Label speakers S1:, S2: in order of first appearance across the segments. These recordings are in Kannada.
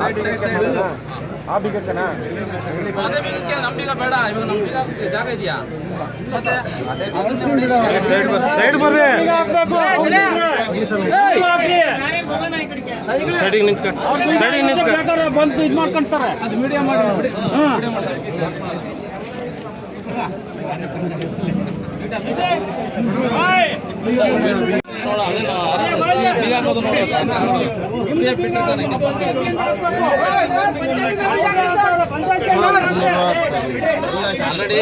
S1: ಆ ಬಿಗಕ್ಕನಾ
S2: ಅದೇ ಬೀಗಕ್ಕೆ ನಮ್ ಬೀಗ ಬೇಡ ಇವಾಗ ನಮ್ ಬೀಗ ಜಾಗ ಇದೆಯಾ? ಮತ್ತೆ
S1: ಸೈಡ್ ಬರ್ರಿ. ಸೈಡಿಗೆ ನಿಂತ್ಕ. ಸೈಡಿಗೆ ನಿಂತ್ಕ.
S3: ಬಂದು ಇದು ಮಾಡ್ಕೊಂತಾರೆ
S2: ಅದು ಮೀಡಿಯಂ ಮಾಡಿ ಬಿಡಿ. ನೋಡ ಅದೇನು ಬೀಗ ಹಾಕೋದು ನೋಡು ಇಲ್ಲೇ ಬಿಟ್ಟಿರ್ತಾನೆ ಆಲ್ರೆಡಿ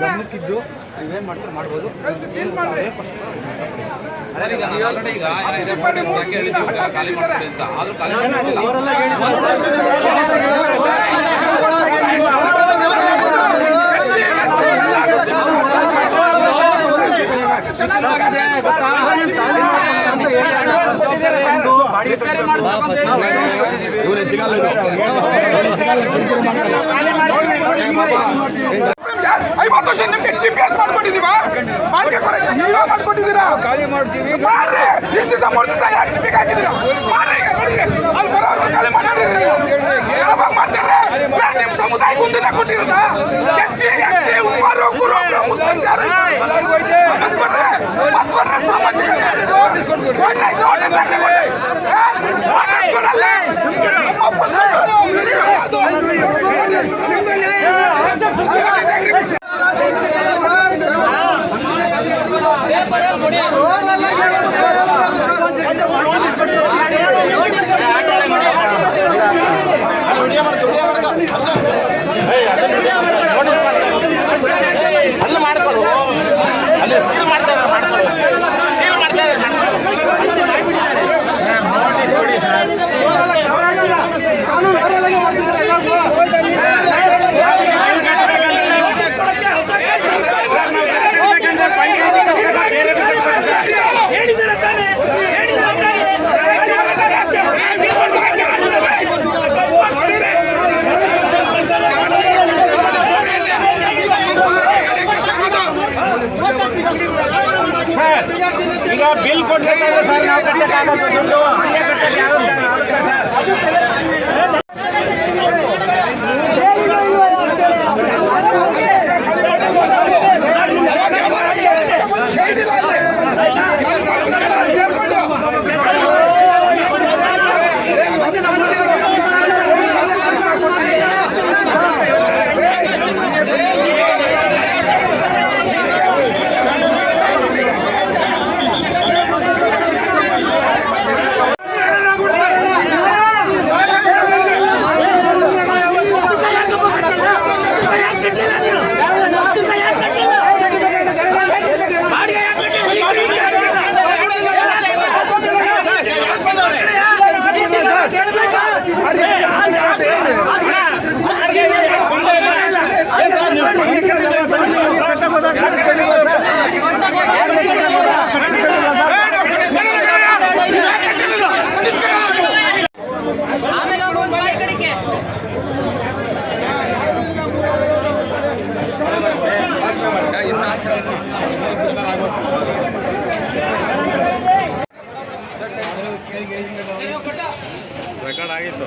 S1: ಗಮನಕ್ಕಿದ್ದು ನೀವೇನ್ ಮಾಡ್ತಾರೆ ಮಾಡ್ಬೋದು
S2: ಸರ್ ಈಗ ನಾವು ಆಲ್ರೆಡಿ ಈಗ ಏನೋ ಇದೆ ಮಾಡಿ ಹಂಗೆ ಹೇಳಿದ್ವಿ ಈಗ ಖಾಲಿ ಮಾಡ್ತೀವಿ ಅಂತ ಆದ್ರೂ ಖಾಲಿ ಮಾಡ್ತಿಲ್ಲ. ಚೆನ್ನಾಗಿದೆ, ಗೊತ್ತಾ? ರಿಪೇರಿ ಮಾಡ್ಬೇಕಂತ ಹೇಳಿ.
S4: ಐವತ್ತು ವರ್ಷ ನಿಮ್ಗೆ ಜಿ ಪಿ ಎಸ್ ಮಾಡ್ಕೊಟ್ಟಿದೀವ ಖಾಲಿ ಮಾಡ್ತೀವಿ ಮಾಡ್ರಿ ಎಷ್ಟು ದಿವಸ ಮೂರು ಖಾಲಿ ಮಾಡಿದ್ದೀರಿ ಯಾವಾಗ ಮಾಡ್ತಾರೆ ಬೇರೆ ನಿಮ್ಮ ಸಮುದಾಯ ಗುಂದಿನ ಕೊಟ್ಟಿರೋದ ಎಸ್ ಸಿ ಎಸ್ ಟಿ ಉಪ್ಪಾರು ಕುರುಬರು ಮುಸ್ಲಿಮ್ಸ್ ಯಾರು ಮತ್ಕೊಟ್ರೆ ಮತ್ಕೊಟ್ರೆ ಸಾಮಾಜಿಕ ನೋಟಿಸ್ ಕೊಡ್ರಿ ನೋಟಿಸ್ ಹಾಕಿ ಕೊಡಿ ನೋಟಿಸ್ ಕೊಡಲ್ಲ ನಮ್ಮ ಪುಸ್ತಕ
S1: ಅಲ್ಲಿ ಬಿಲ್ ಕೊಡ್ಬೇಕಾದ್ರೆ ಸರ್ ನಾವು ಕಟ್ಟಕ್ಕಾಗಲ್ಲ ದುಡ್ಡು ಹಂಗೆ ಕಟ್ಟಕ್ಕೆ ಆಗುತ್ತೆ ಆಗುತ್ತೆ ಸರ್ ರೆಕಾರ್ಡ್ ಆಗಿತ್ತು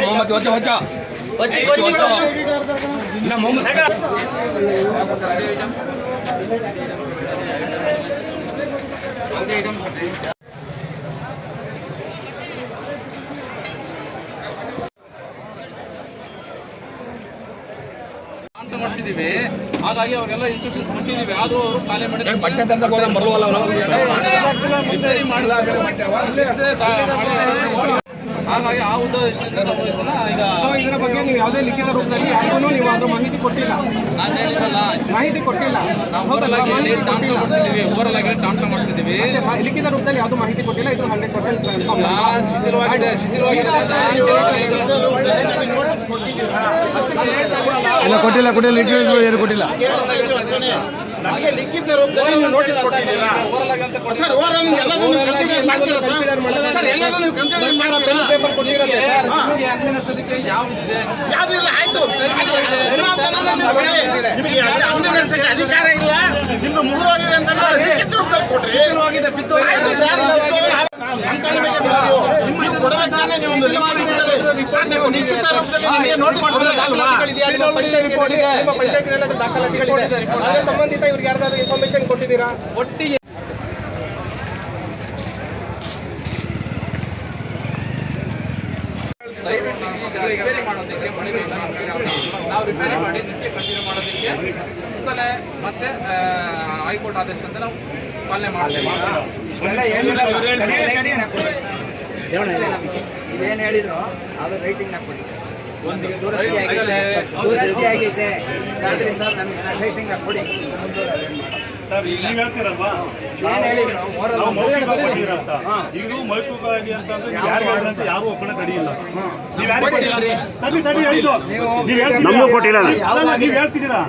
S4: ಮೊಹಮ್ಮದ್ ವಚ್ಚ ವಚ್ಚ ವಚ್ಚ ನಾ ಮೊಹಮ್ಮದ್
S2: ಅಂತ ಹಾಗಾಗಿ ಅವರೆಲ್ಲ ಇನ್ಸ್ಟ್ರಕ್ಷನ್ಸ್ ಕೊಟ್ಟಿದೀವಿ ಆದರೂ ಅವರು ಖಾಲಿ ಮಾಡಿ
S4: ಬಟ್ಟೆ ತಂದಕ್ಕೆ ಹೋದ ಬರಲ್ವಲ್ಲ ಅವನು
S2: ರಿಪೇರಿ ಮಾಡಿದಾಗ ಹಾಗಾಗಿ ಆ ಉದ್ದೇಶದಿಂದ ನಾವು ಇದನ್ನ ಈಗ
S3: ಸೊ ಇದರ ಬಗ್ಗೆ ನೀವು ಯಾವುದೇ ಲಿಖಿತ ರೂಪದಲ್ಲಿ ಯಾರಿಗೂ ನೀವು ಅದ್ರ ಮಾಹಿತಿ ಕೊಟ್ಟಿಲ್ಲ?
S2: ನಾನು ಹೇಳಿದ್ರಲ್ಲ
S3: ಮಾಹಿತಿ ಕೊಟ್ಟಿಲ್ಲ.
S2: ನಾವು ಓರಲ್ ಆಗಿ ಟಾಮ್ಟ
S3: ಕೊಟ್ಟಿಲ್ಲ.
S2: ಮಾಡಿಸ್ತಿದ್ದೀವಿ ಓರಲ್ ಆಗಿ ಟಾಮ್ಟ ಮಾಡಿಸ್ತಿದ್ದೀವಿ
S3: ಅಷ್ಟೇ, ಮಾ- ಲಿಖಿತ ರೂಪದಲ್ಲಿ ಯಾವುದು ಮಾಹಿತಿ ಕೊಟ್ಟಿಲ್ಲ ಇದು ಹಂಡ್ರೆಡ್ ಪರ್ಸೆಂಟ್
S2: ಶಿಥಿಲವಾಗಿದೆ
S3: ಶಿಥಿಲವಾಗಿದೆ. ಕೊಟ್ಟಿಲ್ಲ ಕೊಟ್ಟಿಲ್ಲ ಏನು ಕೊಟ್ಟಿಲ್ಲ.
S5: ನಮಗೆ ಲಿಖಿತ ರೂಪದಲ್ಲಿ ನೀವು ನೋಟಿಸ್ ಕೊಟ್ಟಿದ್ದೀರಾ? ಸರ್ ಓವರ್ ಎಲ್ಲದೂ ನೀವು ಕನ್ಸಿಡರ್ ಮಾಡ್ತೀರಾ ಸರ್? ಸರ್ ಎಲ್ಲದನ್ನು ನೀವು ಕನ್ಸಿಡರ್ ಮಾಡ್ತೀರಾ? ಯಾವ್ದು ಇಲ್ಲ ಆಯ್ತು. ನಿಮಗೆ. ಅಂಗಡಿ ನಡೆಸಕ್ಕೆ ಅಧಿಕಾರ ಇಲ್ಲ. ನಿಮ್ದು ಮುಗಿದೋಗಿದೆ ಅಂತ ಲಿಖಿತ ರೂಪದಲ್ಲಿ ಕೊಟ್ರಿ. ಆಯ್ತು ಸರ್
S3: ಸಂಬಂಧಿತ ಇವ್ರಿಗೆ ಯಾರ್ದಾದ್ರು ಇನ್ಫಾರ್ಮೇಶನ್ ಕೊಟ್ಟಿದ್ದೀರಾ
S2: ಒಟ್ಟಿಗೆ ದಯವಿಟ್ಟು ಈಗ ರಿಪೇರಿ ಮಾಡೋದಕ್ಕೆ ಮಳೆಗಳಿಲ್ಲ ನಾವು ರಿಪೇರಿ ಮಾಡಿ ಕಂಟಿನ್ಯೂ ಮಾಡೋದಕ್ಕೆ ಸುತ್ತಲೇ ಮತ್ತೆ ಹೈಕೋರ್ಟ್ ಆದೇಶದಂತೆ ನಾವು ಪಾಲನೆ ಮಾಡ್ತೇವೆ.
S6: ಹೇಳಿದ್ರು ಅದು ರೈಟಿಂಗ್ ಕೊಡಿ. ಒಂದು ದುರಸ್ತಿ ಆಗಿದೆ ದುರಸ್ತಿ ಆಗೈತೆ ಆದ್ರಿಂದ ನಮಗೆ ರೈಟಿಂಗ್ ಕೊಡಿ.
S7: ಇದು ಮೌಖಿಕವಾಗಿ ಅಂತಂದ್ರೆ ಯಾರು ಹೇಳಿದ್ರಂತ ಯಾರು ಒಬ್ಬನೇ ತಡೆಯಿಲ್ಲ. ನೀವು ಯಾರು ಕೊಟ್ಟಿಲ್ಲ? ತಡಿ ತಡಿ ಹೇಳಿದ್ದು
S6: ನೀವು
S7: ಹೇಳ್ತಿದ್ದೀರಾ?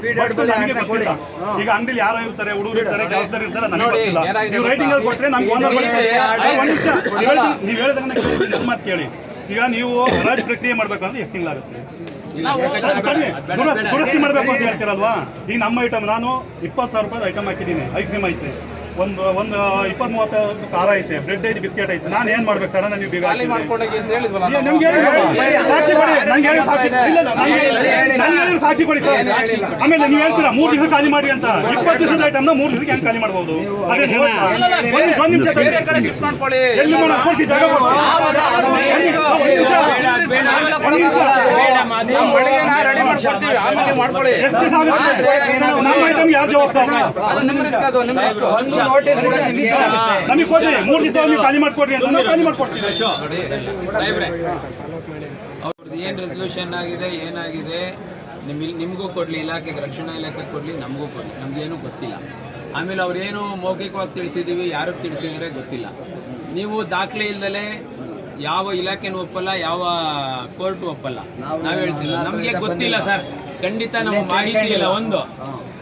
S7: ಈಗ ಅಂಗಡಿಲಿ ಯಾರೋ ಇರ್ತಾರೆ ಹುಡುಗರು ಇರ್ತಾರೆ ಕೆಲಸದಲ್ಲಿ ಇರ್ತಾರೆ ನನಗೆ ನೀವು ರೈಟಿಂಗ್ ಅಲ್ಲಿ ಕೊಟ್ರೆ ನಮ್ಗೆ ಓನರ್ ನೀವು ಹೇಳ್ದಂಗೆ- ಮಾತು ಕೇಳಿ. ಈಗ ನೀವು ಹರಾಜು ಪ್ರಕ್ರಿಯೆ ಮಾಡ್ಬೇಕಂದ್ರೆ ಎಷ್ಟು ತಿಂಗಳಾಗುತ್ತೆ? ದುರಸ್ತಿ ಮಾಡಬೇಕು ಅಂತ ಹೇಳ್ತೀರಲ್ವಾ? ಈಗ ನಮ್ಮ ಐಟಮ್ ನಾನು ಇಪ್ಪತ್ತು ಸಾವಿರ ರೂಪಾಯಿ ಐಟಮ್ ಹಾಕಿದ್ದೀನಿ. ಐಸ್ ಕ್ರೀಮ್ ಐತೆ. ಒಂದು ಒಂದು ಇಪ್ಪತ್ ಮೂವತ್ತು ಖಾರ ಐತೆ ಬ್ರೆಡ್ ಐತೆ ಬಿಸ್ಕೆಟ್ ಐತೆ ನಾನು ಏನ್ ಮಾಡ್ಬೇಕು ಸಡನ್ ನೀವು ಬೀಗ ನಮ್ಗೆ? ಸಾಕ್ಷಿ ಕೊಡಿ ನಂಗೆ ಹೇಳಿ ಸಾಕ್ಷಿ ಇಲ್ಲ, ಇಲ್ಲ, ನಂಗೆ ಹೇಳಿ- ನಂಗೆ ಹೇಳಿ ಸಾಕ್ಷಿ ಕೊಡಿ ಸರ್ ಆಮೇಲೆ ನೀವು ಹೇಳ್ತೀರಾ ಮೂರ್ ದಿವಸ ಖಾಲಿ ಮಾಡಿ ಅಂತ ಇಪ್ಪತ್ತು ದಿವಸದ ಐಟಮ್ ಮೂರ್ ದಿವಸಕ್ಕೆ ಹೆಂಗ್ ಖಾಲಿ ಮಾಡ್ಬೋದು ಅದೇ ಒಂದ್ ನಿಮಿಷ, ಒಂದ್ ನಿಮಿಷ
S2: ಬೇರೆ ಕಡೆ ಶಿಫ್ಟ್ ಮಾಡ್ಕೊಳ್ಳಿ
S7: ಎಲ್ಲಿ ಮಾಡೋಣ ಕೊಡ್ಸಿ ಜಾಗ ಕೊಡ್ಸಿ.
S2: ನಾವೆಲ್ಲ ಕೊಡೋಕ್ಕಾಗಲ್ಲ. ಮಾಡ್ಕೊಡ್ತೀವಿ ಆಮೇಲೆ ಮಾಡ್ಕೊಳ್ಳಿ
S7: ಎಷ್ಟು ದಿವಸ ಆಗುತ್ತೆ? ನಮ್ಮ ಐಟಮ್ ಯಾರು ಜವಾಬ್ದಾರ
S2: ಅದು ನಿಮ್ ರಿಸ್ಕ್ ಅದು ನಿಮ್ ರಿಸ್ಕ್
S6: ಒಂದು ನೋಟಿಸ್ ಕೂಡ ನಿಮಗೆ
S7: ನಮಗೆ ಕೊಡ್ರಿ ಮೂರು ದಿವಸ ನೀವು ಖಾಲಿ ಮಾಡ್ಕೊಡ್ರಿ ಅಂತ ಖಾಲಿ ಮಾಡ್ಕೊಡ್ತೀವಿ
S8: ಸಾಹೇಬ್ರೆ ಅವ್ರದ್ದು ಏನು ರೆಸಲ್ಯೂಷನ್ ಆಗಿದೆ ಏನಾಗಿದೆ ನಿಮ್ ನಿಮಗೂ ಕೊಡಲಿ ಇಲಾಖೆಗೆ ರಕ್ಷಣಾ ಇಲಾಖೆ ಕೊಡಲಿ ನಮಗೂ ಕೊಡಲಿ ನಮಗೇನು ಗೊತ್ತಿಲ್ಲ ಆಮೇಲೆ ಅವ್ರೇನು ಮೌಖಿಕವಾಗಿ ತಿಳಿಸಿದ್ದೀವಿ ಯಾರಿಗೆ ತಿಳಿಸಿದರೆ ಗೊತ್ತಿಲ್ಲ ನೀವು ದಾಖಲೆ ಇಲ್ದಲೆ ಯಾವ ಇಲಾಖೆನೂ ಒಪ್ಪಲ್ಲ ಯಾವ ಕೋರ್ಟ್ ಒಪ್ಪಲ್ಲ ನಾವು ಹೇಳ್ತಿಲ್ಲ ನಮಗೆ ಗೊತ್ತಿಲ್ಲ ಸರ್ ಖಂಡಿತ ನಮಗೆ ಮಾಹಿತಿ ಇಲ್ಲ ಒಂದು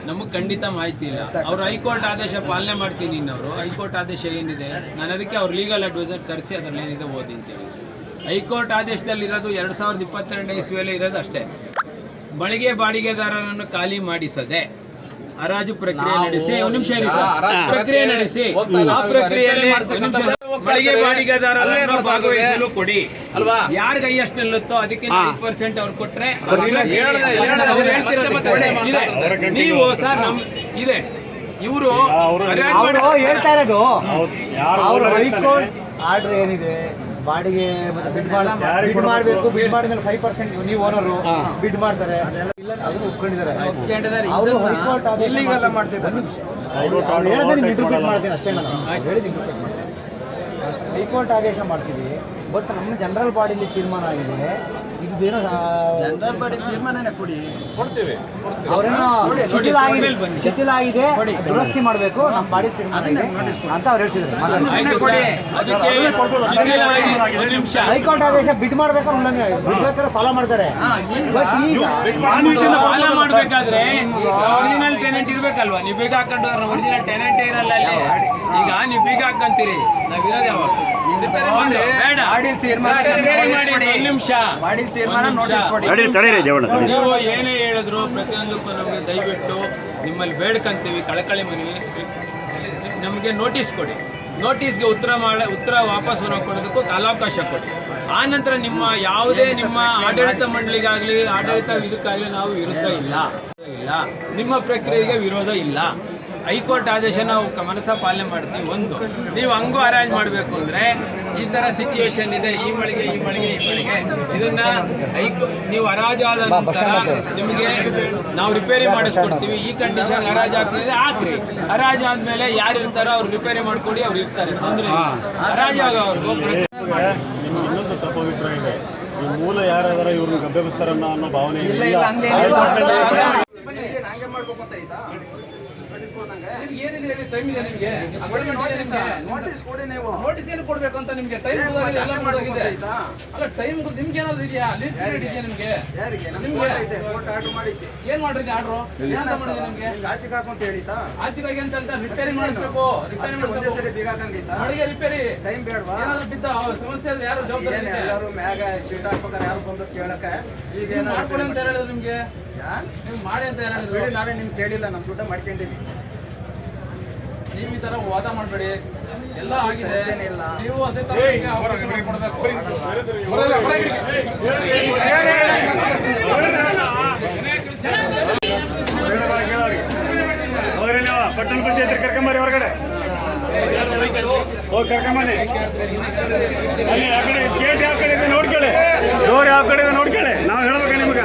S8: ನಮಗೆ ಖಂಡಿತ ಮಾಹಿತಿ ಇಲ್ಲ. ಅವರು ಹೈಕೋರ್ಟ್ ಆದೇಶ ಪಾಲನೆ ಮಾಡ್ತೀನಿ ಇನ್ನವರು. ಹೈಕೋರ್ಟ್ ಆದೇಶ ಏನಿದೆ? ನಾನು ಅದಕ್ಕೆ ಅವ್ರ ಲೀಗಲ್ ಅಡ್ವೈಸರ್ ಕರೆಸಿ ಅದ್ರಲ್ಲಿ ಏನಿದೆ ಓದಿ ಅಂತೇಳಿ ಹೈಕೋರ್ಟ್ ಆದೇಶದಲ್ಲಿ ಇರೋದು ಎರಡು ಸಾವಿರದ ಇಪ್ಪತ್ತೆರಡನೇ ಇಸ್ವಿಯಲ್ಲಿ ಇರೋದು ಅಷ್ಟೇ. ಬಳಿಗೆ ಬಾಡಿಗೆದಾರರನ್ನು ಖಾಲಿ ಮಾಡಿಸದೆ ಹರಾಜು ಪ್ರಕ್ರಿಯೆ ನಡೆಸಿ ಒಂದು ನಿಮಿಷ. ಪ್ರಕ್ರಿಯೆ ನಡೆಸಿ. ಆ ಪ್ರಕ್ರಿಯೆಯಲ್ಲಿ. ಮಳಿಗೆ ಬಾಡಿಗೆದಾರರನ್ನು ಭಾಗವಹಿಸಲು ಕೊಡಿ.
S2: ಅಲ್ವಾ?
S8: ಯಾರ ಕೈ ಎಷ್ಟು ನಿಲ್ಲುತ್ತೋ ಅದಕ್ಕೆ ಐದು ಪರ್ಸೆಂಟ್ ಅವ್ರು ಕೊಟ್ರೆ. ನೀವು ಸರ್ ನಮ್ ಇದೆ. ಇವರು
S9: ಅವರು ಹೇಳ್ತಾ ಇರೋದು. ಅವರು ಹೈಕೋರ್ಟ್ ಆರ್ಡರ್ ಏನಿದೆ ಬಾಡಿಗೆ ಮತ್ತೆ ಬಿಡ್ ಬಿಡ್ ಮಾಡಬೇಕು ಬಿಡ್ ಮಾಡಿದ್ಮೇಲೆ ಫೈವ್ ಪರ್ಸೆಂಟ್ ನೀವು ಓನರು ಬಿಡ್ ಮಾಡ್ತಾರೆ. ಇಲ್ಲ ಒಪ್ಕೊಂಡಿದ್ದಾರೆ. ಅವರು ಹೈಕೋರ್ಟ್ ಆದೇಶ
S6: ಮಾಡ್ತಿದ್ದಾರೆ.
S9: ನಿಮ್ಗೆ ಮಾಡ್ತೀನಿ ಅಷ್ಟೇ ನಾನು ಮಾಡ್ತೀನಿ. ಹೈಕೋರ್ಟ್ ಆದೇಶ ಮಾಡ್ತೀವಿ. ಬಟ್ ನಮ್ಮ ಜನರಲ್ ಬಾಡಿಲಿ ತೀರ್ಮಾನ ಆಗಿದೆ. ಇದೇನೋ
S6: ಜನರಲ್ ಬಾಡಿ ತೀರ್ಮಾನನೇ ಕೊಡಿ.
S2: ಕೊಡ್ತೀವಿ.
S9: ಅವರೇನೋ ಶಿಥಿಲ ಆಗಿದೆ ಶಿಥಿಲ ಆಗಿದೆ ದುರಸ್ತಿ ಮಾಡಬೇಕು ನಮ್ಮ ಬಾಡಿ ತೀರ್ಮಾನ ಅಂತ ಅವ್ರು ಹೇಳ್ತಿದ್ದಾರೆ.
S8: ಅದಕ್ಕೆ ಶಿಥಿಲವಾಗಿ ಒಂದು ನಿಮಿಷ.
S9: ಹೈಕೋರ್ಟ್ ಆದೇಶ ಬಿಡ್ ಮಾಡ್ಬೇಕಾದ್ರೆ ಉಲ್ಲಂಘನೆ ಬಿಡ್ಬೇಕಾದ್ರೆ ಫಾಲೋ ಮಾಡ್ತಾರೆ. ಬಟ್ ಈಗ
S8: ಫಾಲೋ ಮಾಡ್ಬೇಕಾದ್ರೆ ಒರಿಜಿನಲ್ ಟೆನೆಂಟ್ ಇರ್ಬೇಕಲ್ವಾ? ನೀವು ಬೀಗ ಹಾಕೊಂಡು ಒರಿಜಿನಲ್ ಟೆನೆಂಟ್ ಇರಲ್ಲ ಅಲ್ಲಿ. ಈಗ ನೀವು ಬೀಗ ಹಾಕಂತೀರಿ. ಯಾವಾಗ?
S6: ಬಾಡಿಲ್ ತೀರ್ಮಾನ
S8: ನಿಮಿಷ.
S6: ಬಾಡಿಲ್ ತೀರ್ಮಾನ ನೋಟಿಸ್ ಕೊಡಿ.
S8: ನೀವು ಏನೇ ಹೇಳಿದ್ರು ಪ್ರತಿಯೊಂದಕ್ಕೂ ನಮಗೆ ದಯವಿಟ್ಟು ನಿಮ್ಮಲ್ಲಿ ಬೇಡ್ಕಂತೀವಿ ಕಳಕಳಿ ಮನವಿ. ನಮಗೆ ನೋಟಿಸ್ ಕೊಡಿ. ನೋಟಿಸ್ಗೆ ಉತ್ತರ ಮಾಡ ಉತ್ತರ ವಾಪಸ್ ಬರೋ ಕೊಡೋದಕ್ಕೂ ಕಾಲಾವಕಾಶ ಕೊಡಿ. ಆ ನಂತರ ನಿಮ್ಮ ಯಾವುದೇ ನಿಮ್ಮ ಆಡಳಿತ ಮಂಡಳಿಗಾಗಲಿ ಆಡಳಿತ ಇದಕ್ಕಾಗಲಿ ನಾವು ವಿರುದ್ಧ ಇಲ್ಲ. ಇಲ್ಲ. ನಿಮ್ಮ ಪ್ರಕ್ರಿಯೆಗೆ ವಿರೋಧ ಇಲ್ಲ. ಹೈಕೋರ್ಟ್ ಆದೇಶ ನಾವು ಕ- ಮನಸ ಪಾಲನೆ ಮಾಡ್ತೀವಿ ಒಂದು. ನೀವು ಹಂಗೂ ಅರೇಂಜ್ ಮಾಡಬೇಕು ಅಂದರೆ ಈ ಥರ ಸಿಚುವೇಶನ್ ಇದೆ ಈ ಮಳಿಗೆ ಈ ಮಳಿಗೆ ಈ ಮಳಿಗೆ. ಇದನ್ನ ಹೈಕೋ ನೀವು ಆದ ನಂತರ ನಿಮಗೆ ನಾವು ರಿಪೇರಿ ಮಾಡಿಸ್ಕೊಡ್ತೀವಿ. ಈ ಕಂಡೀಷನ್ ಹರಾಜು ಆಗ್ತಿದೆ ಹಾಕ್ರಿ ಹರಾಜು ಆದಮೇಲೆ ಯಾರು ಇರ್ತಾರೋ ಅವ್ರು ರಿಪೇರಿ ಮಾಡ್ಕೊಡಿ ಅವ್ರು ಇರ್ತಾರೆ. ತೊಂದರೆ ಹರಾಜು ಆಗೋ ಅವ್ರಿಗೆ
S7: ನಿಮ್ಗೆ ಇನ್ನೊಂದು ತಪ್ಪಭಿಪ್ರಾಯ ಇದೆ. ಈ ಮೂಲ ಯಾರಾದರೂ ಇವ್ರನ್ನ ಗಬ್ಬೆಬಿಸ್ತಾರನ್ನೋ ಅನ್ನೋ ಭಾವನೆ
S6: ಹಂಗೆ ಹಂಗೆ
S2: ಏನಿದೆ ಹೇಳಿ ಟೈಮ್ ಇದೆ ನಿಮ್ಗೆ?
S6: ನೋಟಿಸ್ ಕೊಡಿ ನೀವು.
S2: ನೋಟಿಸ್ ಏನು ಕೊಡ್ಬೇಕು ಅಂತ ನಿಮ್ಗೆ? ಟೈಮ್
S6: ಏನ್
S2: ಎಲ್ಲ
S6: ಹಂಗೆ
S2: ಮಾಡೋಗಿದೆ ಅಲ್ಲ ಟೈಮ್ ನಿಮ್ಗೆ ಏನಾದ್ರು ಇದೆಯಾ? ಲೀಸ್ಟ್ ಪೀರಿಯಡ್ ಇದೆಯಾ ನಿಮ್ಗೆ?
S6: ಯಾರಿಗೆ? ನಮ್ಗೆ ಆರ್ಡರ್ ಮಾಡಿದ್ದೆ.
S2: ಏನ್ ಮಾಡ್ರಿ ಆರ್ಡ್ರು? ಏನಂತ ಮಾಡಿದೆ ನಿಮ್ಗೆ?
S6: ನಿಮ್ಗೆ ಆಚೆಗೆ ಹಾಕೊಂತ ಹೇಳಿತಾ
S2: ಆಚೆಗಾಗಿ ಅಂತ ಅಂತ ರಿಪೇರಿ ಮಾಡಿಸ್ಬೇಕು? ರಿಪೇರಿ ಮಾಡಿಸ್ಬೇಕು?
S6: ಸರಿ ಬೀಗ ಹಾಕಂಗೈತಾ?
S2: ಮಳಿಗೆ ರಿಪೇರಿ
S6: ಟೈಮ್ ಬೇಡವಾ?
S2: ಏನಾದ್ರು ಬಿದ್ದ? ಸಮಸ್ಯೆ ಆದ್ರೆ ಯಾರು ಜವಾಬ್ದಾರಿ
S6: ಏನ್ ಎಲ್ಲರೂ ಮ್ಯಾಗ ಚೀಟ್ ಹಾಕ್ಬೇಕಾರೆ ಯಾರು ಬಂದು ಕೇಳಕ್ಕೆ? ಈಗ
S2: ಮಾಡ್ಕೊಳ್ಳಿ ಅಂತ
S6: ಏನಾದ್ರು
S2: ಹೇಳಿದ್ರು ನಿಮ್ಗೆ? ನೀವು ಮಾಡಿ ಅಂತ ಹೇಳಿದ್ರು
S6: ಬಿಡಿ ನಾವೇ ನಿಮ್ಗೆ ಕೇಳಿಲ್ಲ ನಮ್ಮ ದುಡ್ಡ ಮಾಡ್ಕೊಂಡಿವಿ
S2: ನೀವು ಈ ತರ ವಾದ ಮಾಡಬೇಡಿ ಎಲ್ಲ ಆಗಿದೆ. ನೀವು ಅದೇ ತರ ಅವಕಾಶ ಮಾಡ್ಕೊಡ್ಬೇಕು
S7: ಪಟ್ಟಣ ಪಂಚಾಯತ್ ಕರ್ಕೊಂಬರಿ ಹೊರಗಡೆ ಹೋಗಿ ಕರ್ಕೊಂಬನ್ನಿ ಆ ಕಡೆ ಗೇಟ್ ಯಾವ ಕಡೆ ಇದೆ ನೋಡ್ಕೊಳ್ಳಿ ಡೋರ್ ಯಾವ ಕಡೆ ಇದೆ ನೋಡ್ಕೊಳ್ಳಿ ನಾವು ಹೇಳ್ಬೇಕು ನಿಮ್ಗೆ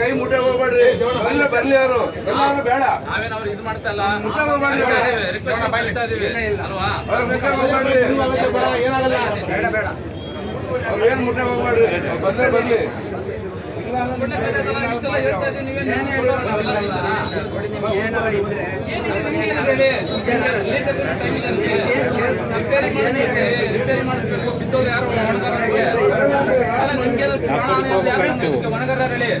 S5: ಕೈ ಮುಟ್ಟ ಹೋಗ್ಬೇಡ್ರಿ. ಬರ್ಲಿ ಬರ್ಲಿ ಅವರು ಎಲ್ಲಾರು ಬೇಡ.
S2: ನಾವೇನು ಇದು ಮಾಡ್ತಾ ಇಲ್ಲ
S5: ಹೋಗ್ಬೇಡ್ರಿ.
S2: ರಿಕ್ವೆಸ್ಟ್ ಮಾಡ್ತಾ ಇದೀವಿ. ಅಲ್ವಾ?
S5: ಅವ್ರು ಮುಟ್ಟೆ ಹೋಗ್ಬೇಡ್ರಿ. ಏನಾಗಲ್ಲ
S6: ಬೇಡ ಬೇಡ.
S5: ಅವ್ರು ಏನ್ ಮುಟ್ಟೆ ಹೋಗ್ಬೇಡ್ರಿ? ಬಂದ್ರೆ ಬರ್ಲಿ
S6: ಏನಾರ ಇದ್ರೆ
S2: ಏನಿದೆ ರಿಪೇರಿ ಮಾಡಿಸ್ಬೇಕು, ಬಿದ್ದವ್ರು ಯಾರು ನಿಮ್ಗೆ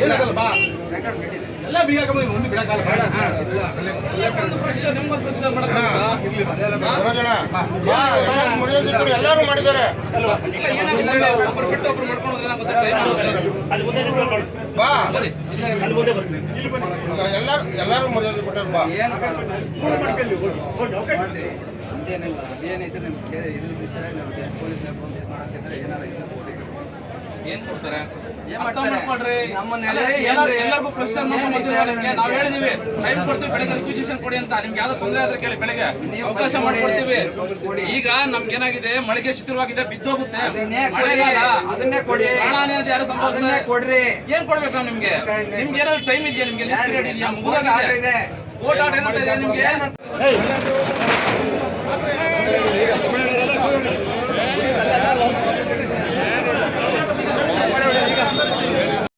S2: ಏನಾದ್ರು ಪ್ರಾಣಹಾನಿ
S5: ಎಲ್ಲರೂ ಮಾಡಿದ್ದಾರೆ. ಬಾ. ಎಲ್ಲಾರು ಎಲ್ಲಾರು ಮರ್ಯಾದೆ ಕೊಟ್ಟರು ಬಾ.
S6: ಏನು ಮಾಡ್ರಿ ಅಂತೇನಿಲ್ಲ ಏನೈತೆ ನಿಮ್ಗೆ ಕೇ ಇದು ಬಿದ್ದರೆ ನಮಗೆ ಮಾಡಕ್ಕಿದ್ರೆ ಏನಾರ.
S2: ಏನ್ ಕೊಡ್ತಾರೆ? ಎಲ್ಲರಿಗೂ ಪ್ರಶ್ನೆ ನಾವ್ ಹೇಳಿದೀವಿ. ಟೈಮ್ ಕೊಡ್ತೀವಿ ಬೆಳಿಗ್ಗೆ ರಿಕ್ವಿಸಿಷನ್ ಕೊಡಿ ಅಂತ. ನಿಮ್ಗೆ ಯಾವ್ದೋ ತೊಂದರೆ ಆದ್ರೆ ಕೇಳಿ ಬೆಳಗ್ಗೆ. ಅವಕಾಶ ಮಾಡ್ಕೊಡ್ತೀವಿ ಈಗ ನಮ್ಗೆ ಏನಾಗಿದೆ? ಮಳೆಗೆ ಶಿಥಿಲವಾಗಿದೆ ಬಿದ್ದೋಗುತ್ತೆ.
S6: ಅದನ್ನೇ ಕೊಡಿ
S2: ಪ್ರಾಣಾನೇ ಅದು ಯಾರು ಸಂಭಾವನೆ
S6: ಕೊಡ್ರಿ.
S2: ಏನ್ ಕೊಡ್ಬೇಕು ನಾವು ನಿಮ್ಗೆ? ನಿಮ್ಗೆ ಏನಾದ್ರು ಟೈಮ್ ಇದೆಯಾ ನಿಮ್ಗೆ? ಇದೆಯಾ?
S6: ಇದೆ.
S2: ಓಟ್ ಆಟ ಏನಾಗಿದೆ ನಿಮ್ಗೆ?